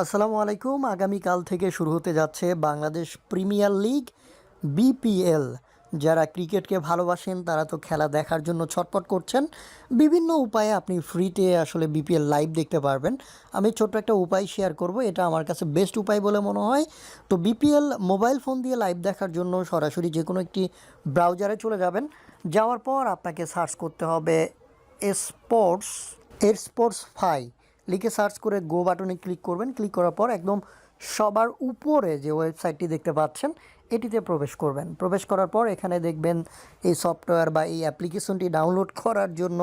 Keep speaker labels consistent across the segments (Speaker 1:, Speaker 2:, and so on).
Speaker 1: আসসালামু আলাইকুম। আগামীকাল থেকে শুরু হতে যাচ্ছে বাংলাদেশ প্রিমিয়ার লিগ বিপিএল। যারা ক্রিকেটকে ভালোবাসেন, তারা তো খেলা দেখার জন্য ছটপট করছেন। বিভিন্ন উপায়ে আপনি ফ্রিতে আসলে বিপিএল লাইভ দেখতে পারবেন। আমি ছোট্ট একটা উপায় শেয়ার করব, এটা আমার কাছে বেস্ট উপায় বলে মনে হয়। তো বিপিএল মোবাইল ফোন দিয়ে লাইভ দেখার জন্য সরাসরি যে কোনো একটি ব্রাউজারে চলে যাবেন। যাওয়ার পর আপনাকে সার্চ করতে হবে স্পোর্টস এর স্পোর্টস ফাই লিখে সার্চ করে গো বাটনে ক্লিক করবেন। ক্লিক করার পর একদম সবার উপরে যে ওয়েবসাইটটি দেখতে পাচ্ছেন, এটিতে প্রবেশ করবেন। প্রবেশ করার পর এখানে দেখবেন এই সফটওয়্যার বা এই অ্যাপ্লিকেশনটি ডাউনলোড করার জন্য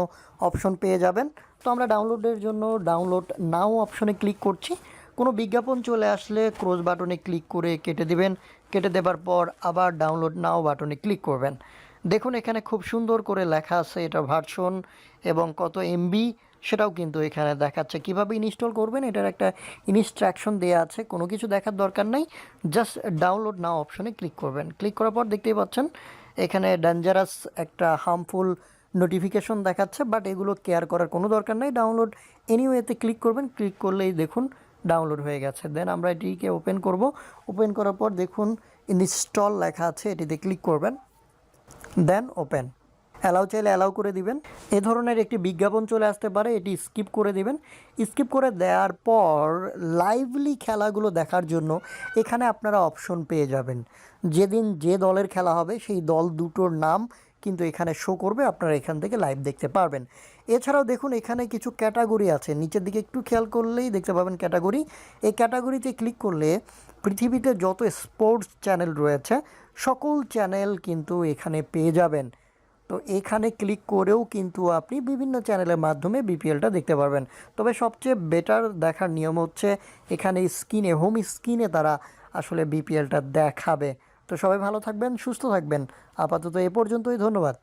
Speaker 1: অপশন পেয়ে যাবেন। তো আমরা ডাউনলোডের জন্য ডাউনলোড নাও অপশনে ক্লিক করছি। কোনো বিজ্ঞাপন চলে আসলে ক্রোজ বাটনে ক্লিক করে কেটে দিবেন। কেটে দেবার পর আবার ডাউনলোড নাও বাটনে ক্লিক করবেন। দেখুন এখানে খুব সুন্দর করে লেখা আছে এটা ভার্সন এবং কত এমবি। সেটাও কিন্তু এখানে দেখাচ্ছে। কীভাবে ইনস্টল করবেন? এটার একটা ইনস্ট্রাকশন দেওয়া আছে। কোনো কিছু দেখার দরকার নেই। জাস্ট ডাউনলোড নাও অপশনে ক্লিক করবেন। ক্লিক করার পর দেখতেই পাচ্ছেন, এখানে ডেঞ্জারাস একটা হার্মফুল নোটিফিকেশন দেখাচ্ছে বাট এগুলো কেয়ার করার কোনো দরকার নেই। ডাউনলোড এনিওয়েতে ক্লিক করবেন। ক্লিক করলেই দেখুন ডাউনলোড হয়ে গেছে। দেন আমরা এটিকে ওপেন করব। ওপেন করার পর দেখুন ইনস্টল লেখা আছে, এটিতে ক্লিক করবেন। দেন ওপেন অ্যালাউ চাইলে অ্যালাউ করে দিবেন। এ ধরনের একটি বিজ্ঞাপন চলে আসতে পারে, এটি স্কিপ করে দিবেন। স্কিপ করে দেওয়ার পর লাইভলি খেলাগুলো দেখার জন্য এখানে আপনারা অপশন পেয়ে যাবেন। যেদিন যে দলের খেলা হবে, সেই দল দুটোর নাম কিন্তু এখানে শো করবে, আপনারা এখান থেকে লাইভ দেখতে পারবেন। এছাড়াও দেখুন, এখানে কিছু ক্যাটাগরি আছে। নিচের দিকে একটু খেয়াল করলেই দেখতে পাবেন ক্যাটাগরি এই ক্যাটাগরিতে ক্লিক করলে পৃথিবীতে যত স্পোর্টস চ্যানেল রয়েছে, সকল চ্যানেল কিন্তু এখানে পেয়ে যাবেন। তো এখানে ক্লিক করেও কিন্তু আপনি বিভিন্ন চ্যানেলের মাধ্যমে বিপিএলটা দেখতে পারবেন। তবে সবচেয়ে বেটার দেখার নিয়ম হচ্ছে এখানে স্ক্রিনে হোম স্ক্রিনে তারা আসলে বিপিএলটা দেখাবে। তো সবাই ভালো থাকবেন, সুস্থ থাকবেন। আপাতত এ পর্যন্তই, ধন্যবাদ।